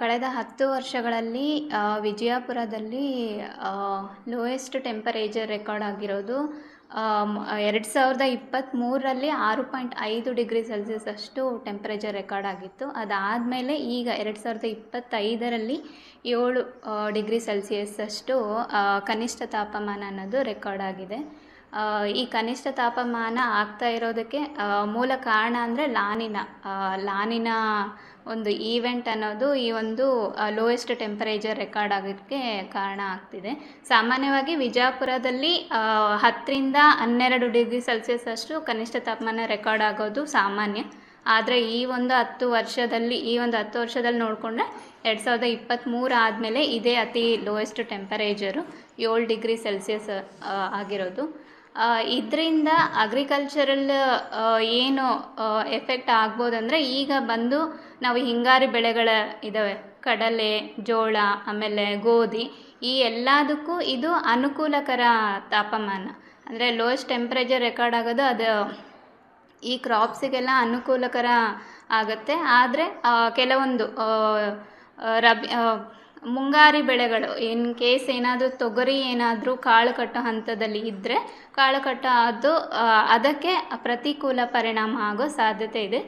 ಕಳೆದ ಹತ್ತು ವರ್ಷಗಳಲ್ಲಿ ವಿಜಯಪುರದಲ್ಲಿ ಲೋಯೆಸ್ಟ್ ಟೆಂಪರೇಚರ್ ರೆಕಾರ್ಡ್ ಆಗಿರೋದು ಎರಡು ಸಾವಿರದ ಇಪ್ಪತ್ತ್ಮೂರರಲ್ಲಿ ಆರು ಪಾಯಿಂಟ್ ಐದು ಡಿಗ್ರಿ ಸೆಲ್ಸಿಯಸ್ ಅಷ್ಟು ಟೆಂಪರೇಚರ್ ರೆಕಾರ್ಡ್ ಆಗಿತ್ತು. ಅದಾದಮೇಲೆ ಈಗ ಎರಡು ಸಾವಿರದ ಇಪ್ಪತ್ತೈದರಲ್ಲಿ ಏಳು ಡಿಗ್ರಿ ಸೆಲ್ಸಿಯಸ್ ಅಷ್ಟು ಕನಿಷ್ಠ ತಾಪಮಾನ ಅನ್ನೋದು ರೆಕಾರ್ಡ್ ಆಗಿದೆ. ಈ ಕನಿಷ್ಠ ತಾಪಮಾನ ಆಗ್ತಾ ಇರೋದಕ್ಕೆ ಮೂಲ ಕಾರಣ ಅಂದರೆ ಲಾನಿನ ಲಾನಿನ ಒಂದು ಈವೆಂಟ್ ಅನ್ನೋದು ಈ ಒಂದು ಲೋಯೆಸ್ಟ್ ಟೆಂಪರೇಚರ್ ರೆಕಾರ್ಡ್ ಆಗೋದಕ್ಕೆ ಕಾರಣ ಆಗ್ತಿದೆ. ಸಾಮಾನ್ಯವಾಗಿ ವಿಜಯಪುರದಲ್ಲಿ ಹತ್ತರಿಂದ ಹನ್ನೆರಡು ಡಿಗ್ರಿ ಸೆಲ್ಸಿಯಸ್ ಅಷ್ಟು ಕನಿಷ್ಠ ತಾಪಮಾನ ರೆಕಾರ್ಡ್ ಆಗೋದು ಸಾಮಾನ್ಯ. ಆದರೆ ಈ ಒಂದು ಹತ್ತು ವರ್ಷದಲ್ಲಿ, ಈ ಒಂದು ಹತ್ತು ವರ್ಷದಲ್ಲಿ ನೋಡಿಕೊಂಡ್ರೆ ಎರಡು ಸಾವಿರದ ಇಪ್ಪತ್ತ್ಮೂರು ಆದಮೇಲೆ ಇದೇ ಅತಿ ಲೋಯೆಸ್ಟ್ ಟೆಂಪರೇಚರು ಏಳು ಡಿಗ್ರಿ ಸೆಲ್ಸಿಯಸ್ ಆಗಿರೋದು. ಇದರಿಂದ ಅಗ್ರಿಕಲ್ಚರಲ್ ಏನು ಎಫೆಕ್ಟ್ ಆಗ್ಬೋದಂದರೆ ಈಗ ಬಂದು ನಾವು ಹಿಂಗಾರಿ ಬೆಳೆಗಳ ಇದ್ದಾವೆ ಕಡಲೆ, ಜೋಳ, ಆಮೇಲೆ ಗೋಧಿ ಈ ಎಲ್ಲದಕ್ಕೂ ಇದು ಅನುಕೂಲಕರ ತಾಪಮಾನ. ಅಂದರೆ ಲೋಯೆಸ್ಟ್ ಟೆಂಪ್ರೇಚರ್ ರೆಕಾರ್ಡ್ ಆಗೋದು ಅದು ಈ ಕ್ರಾಪ್ಸಿಗೆಲ್ಲ ಅನುಕೂಲಕರ ಆಗುತ್ತೆ. ಆದರೆ ಕೆಲವೊಂದು ರಬಿ ಮುಂಗಾರಿ ಬೆಳೆಗಳು ಇನ್ ಕೇಸ್ ಏನಾದರೂ ತೊಗರಿ ಏನಾದರೂ ಕಾಳು ಕಟ್ಟೋ ಹಂತದಲ್ಲಿ ಇದ್ದರೆ ಕಾಳು ಕಟ್ಟೋ ಅದು ಅದಕ್ಕೆ ಪ್ರತಿಕೂಲ ಪರಿಣಾಮ ಆಗೋ ಸಾಧ್ಯತೆ ಇದೆ.